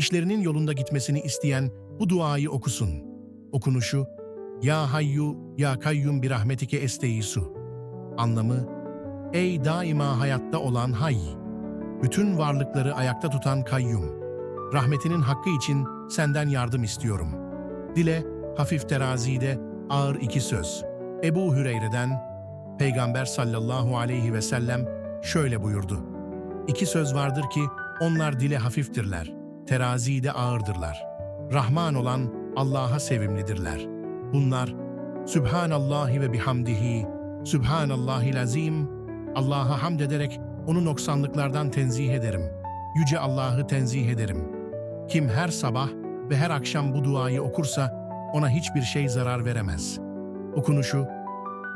işlerinin yolunda gitmesini isteyen bu duayı okusun. Okunuşu, Ya Hayyu, Ya Kayyum bir rahmetike esteisu. Anlamı, Ey daima hayatta olan Hay, bütün varlıkları ayakta tutan kayyum. Rahmetinin hakkı için senden yardım istiyorum. Dile, hafif terazide, ağır iki söz. Ebu Hüreyre'den, Peygamber sallallahu aleyhi ve sellem şöyle buyurdu. İki söz vardır ki onlar dile hafiftirler, terazide ağırdırlar. Rahman olan Allah'a sevimlidirler. Bunlar Sübhanallahi ve bihamdihi, Sübhanallahil azim, Allah'a hamd ederek onu noksanlıklardan tenzih ederim. Yüce Allah'ı tenzih ederim. Kim her sabah ve her akşam bu duayı okursa ona hiçbir şey zarar veremez. Okunuşu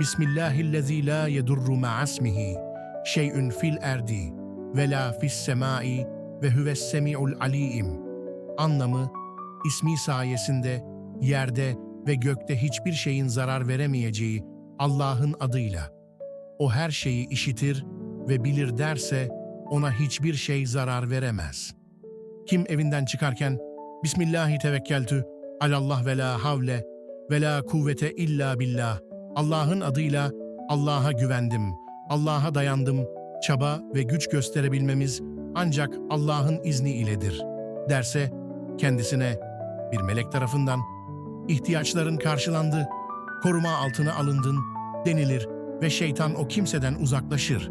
Bismillahillezî la yedurru ma'asmihi şey'ün fil erdi ve la fis semai ve huves semi'ul alim. Anlamı ismi sayesinde yerde ve gökte hiçbir şeyin zarar veremeyeceği Allah'ın adıyla. O her şeyi işitir ve bilir derse ona hiçbir şey zarar veremez. Kim evinden çıkarken Bismillahi tevekkeltü alallah ve la havle ve la kuvvete illa billah Allah'ın adıyla Allah'a güvendim, Allah'a dayandım, çaba ve güç gösterebilmemiz ancak Allah'ın izni iledir derse kendisine bir melek tarafından ihtiyaçların karşılandı, koruma altına alındın denilir ve şeytan o kimseden uzaklaşır.